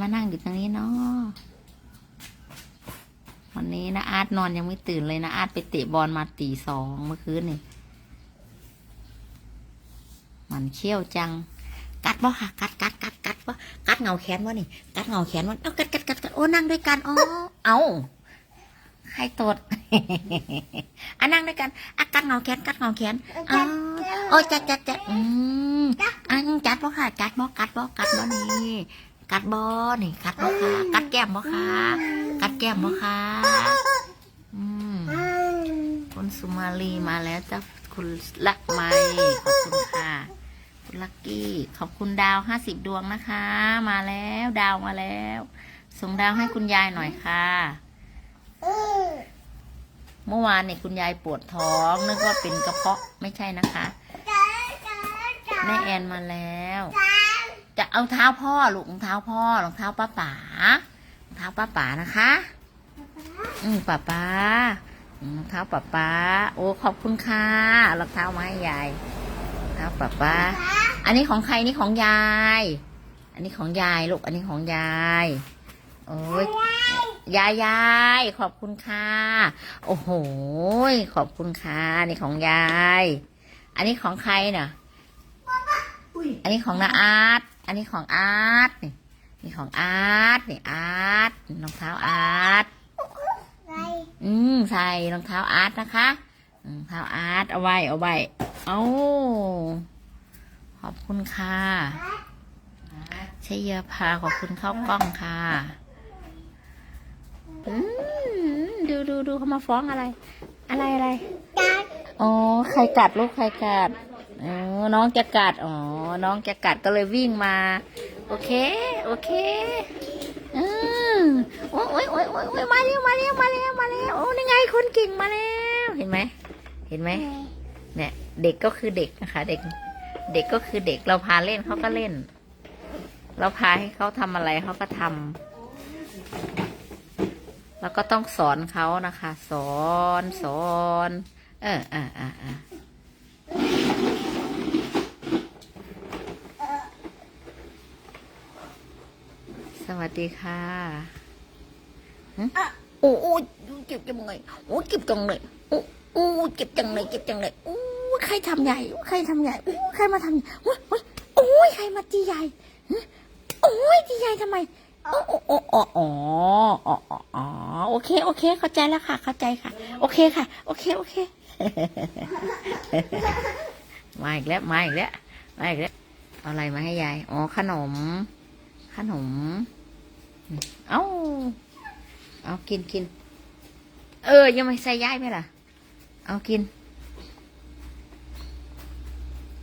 มานั่งอยู่ตรงนี้เนาะวันนี้นะอาร์ตนอนยังไม่ตื่นเลยนะอาร์ตไปเตะบอลมาตีสองเมื่อคืนนี่มันเขี้ยวจัง กัดบ่ค่ะ กัดกัดกัดกัดบ่กัดเงาแขนวะนี่ กัดเงาแขนวะเอากัดกัดกัดกัดโอ้นั่งด้วยกันอ๋อเอาใครตดอะนั่งด้วยกันอะกัดเงาแขนกัดเงาแขนอ๋อโอ้ยจัดจัดจัดอืมอันจัดบ่ค่ะ จัดบ่กัดบ่กัดบ่นี่ กัดบ่นี่กัดบ่ค่ะกัดแก้มบ่ค่ะกัดแก้มบ่ค่ะอืมคุณสุมาลีมาแล้วจ้ะคุณลักไมขอบคุณค่ะ คุณลักกี้ขอบคุณดาวห้าสิบดวงนะคะ มาแล้วดาวมาแล้ว ส่งดาวให้คุณยายหน่อยค่ะเมื่อวานเนี่ยคุณยายปวดท้องนึกว่าเป็นกระเพาะไม่ใช่นะคะแม่แอนมาแล้ว จะเอาเท้าพ่อลูกรองเท้าพ่อรองเท้าป้าป๋ารองเท้าป้าป๋านะคะ อืมป้าป๋ารองเท้าป้าป๋าโอ้ขอบคุณค่ะเอารองเท้ามาให้ยายรองเท้าป้าป๋าอันนี้ของใครนี่ของยาย อันนี้ของยายลูกอันนี้ของยายโอ้ยยายยายขอบคุณค่ะโอ้โหขอบคุณค่ะนี่ของยาย อันนี้ของใครเนี่ยอันนี้ของนาอาร์ตอั นนี้ของอาร์ตนี่นี่ของอาร์ตนี่อาร์ตรองเท้าอาร์ตอืมใส่รองเท้าอาร์ตนะคะรองเท้าอาร์ตเอาไว้เอาไว้เอาขอบคุณค่ะชัยพาขอบคุณเข้ากล้องค่ะอืมดูดูดูเขามาฟ้องอะไร อะไรอะไรอ๋อใครกัดลูกใครกัด อ๋อน้องจะกัด อ๋อ น้องจะกัดก็เลยวิ่งมา โอเค โอเคอืมโอ้ยโอ้ยโอ้ยโอ้ยมาเร็วมาเร็วมาเร็วมาเร็วโอ้นี่ไงคนเก่งมาแล้วเห็นไหมเห็นไหมเนี่ยเด็กก็คือเด็กนะคะ เด็ก เด็กก็คือเด็กเราพาเล่นเขาก็เล่น เราพาให้เขาทำอะไรเขาก็ทำแล้วก็ต้องสอนเขานะคะ สอนสอน เอออ่าอ่าอ่า สวัสดีค่ะหึโอ้โอ้ยเจ็บจังเลยโอ้เจ็บจังเลยโอ้โอ้เจ็บจังเลยเจ็บจังเลยโอ้ใครทำใหญ่ใครทำใหญ่โอ้ใครมาทำใหญ่โอ้ยโอ้ยโอ้ยใครมาตีใหญ่หึโอ้ยตีใหญ่ทำไมโอ้โอ้โอ้อ๋ออ๋ออ๋ออ๋ออ๋อโอเคโอเคเข้าใจแล้วค่ะ เข้าใจค่ะ โอเคค่ะ โอเคโอเคมาอีกแล้วมาอีกแล้วมาอีกแล้วเอาอะไรมาให้ยายอ๋อขนม ขนม เอาเอากินกิน เออ ยังไม่ใส่ย้ายไหมล่ะ เอากิน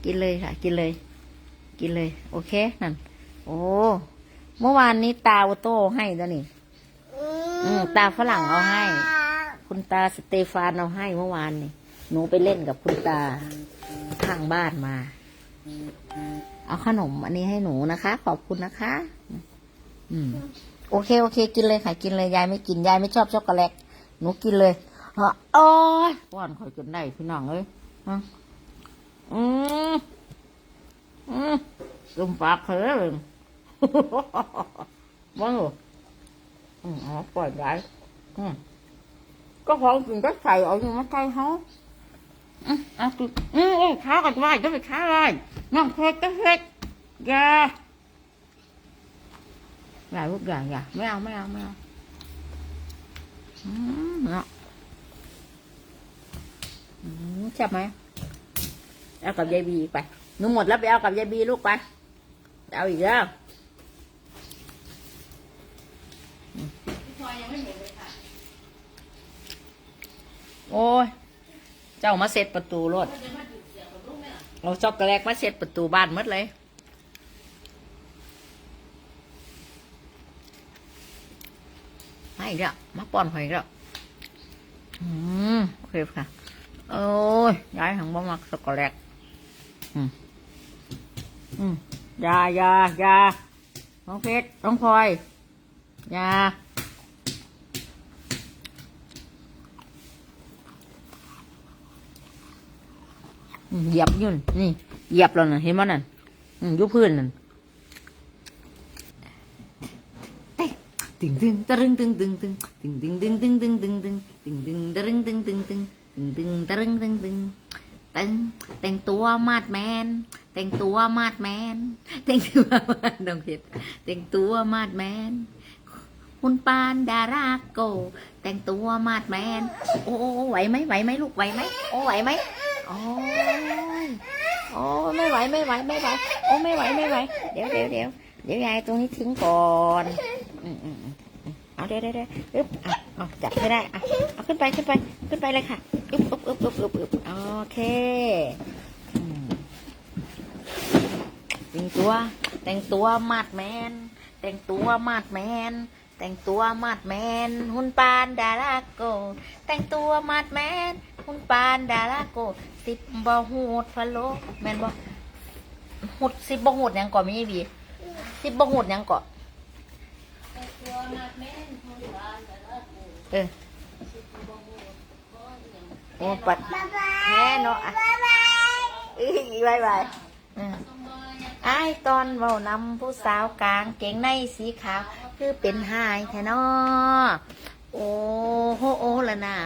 กินเลยค่ะ กินเลย กินเลย โอเค นั่น โอ้ เมื่อวานนี้ตาโอโต้ให้ตัวนี่ อืมตาฝรั่งเอาให้ คุณตาสเตฟานเอาให้เมื่อวานนี่ หนูไปเล่นกับคุณตาข้างบ้านมา เอาขนมอันนี้ให้หนูนะคะ ขอบคุณนะคะ อืม โอเค โอเค กินเลยค่ะ กินเลยยายไม่กินยายไม่ชอบช็อกโกแลตหนูกินเลยฮะโอ้ยป้อนคอยจนได้พี่น้องเอ้ยฮะอืมอืมซุ่มปากเถอะเลยมึงเหรออืมอ๋อปล่อยได้อืมก็ของกินก็ใส่เอาอยู่มาใส่เขา อืมเอาติอืมโอ้ข้ากันไว้จะไปข้าวอะไรน้องเพชรก็เพชรอย่าอย่าลูกอย่าอย่าไม่เอาไม่เอาไม่เอาอืมเนาะอืมจับไหมเอากับยายบีไปหนูหมดแล้วไปเอากับยายบีลูกไปเอาอีกแล้วอืมโอ้ย เจ้ามาเสร็จประตูรถเอาช็อกโกแลตมาเสร็จประตูบ้านมดเลยมาอีกแล้วมาป้อนหอยอีกแล้วอืมโอเคค่ะ โอ้ยย้ายหังบ่มักสกอตแลตอืมอืมอยาอยายาน้องเพชรน้องพลอยอยา เหยียบยุ่นนี่เหยียบแล้วน่ะเห็นมั้ยนั่นยุบพื้นนั่นตึงตึงตรึงตึงตึงตึงตึงตึงตึงตึงตึงตึงตึงตึงตึงตรึงตึงตึงตึงตึงตึงตรึงตึงตึงตึงแต่งตัวมาดแมน แต่งตัวมาดแมน แต่งตัวมาดดองเพชรแต่งตัวมาดแมน คุณปานดาราโก แต่งตัวมาดแมน โอ้ไหวไหมไหวไหมลูกไหวไหมโอ้ไหวไหม โอ้ยโอ้ไม่ไหวไม่ไหวไม่ไหวโอ้ไม่ไหวไม่ไหวเดี๋ยวเดี๋ยวเดี๋ยวเดี๋ยวยายตรงนี้ทิ้งก่อนอืมอืมเอาเดี๋ยวเดี๋ยวเดี๋ยวอึ๊บอาเอาจับให้ได้เอาเอาขึ้นไปขึ้นไปขึ้นไปเลยค่ะอึ๊บอึ๊บอึ๊บอึ๊บอึ๊บอึ๊บโอเคแต่งตัวแต่งตัวมาดแมน แต่งตัวมาดแมน แต่งตัวมาดแมน หุ่นปานดาราโก แต่งตัวมาดแมน หุ่นปานดาราโก สิบบ่หูดพะโลแมนบ่หุดสิบบ่หูดหยังก่อนไม่บีสิบบ่หูดหยังก่อนเออโอ้ปัดแม่เนาะอะอีบายบายอืมไอ้ายตอนเว้านำผู้สาวกลางเก่งในสีขาว คือเป็นหายแท้นอโอ้โหโอละนา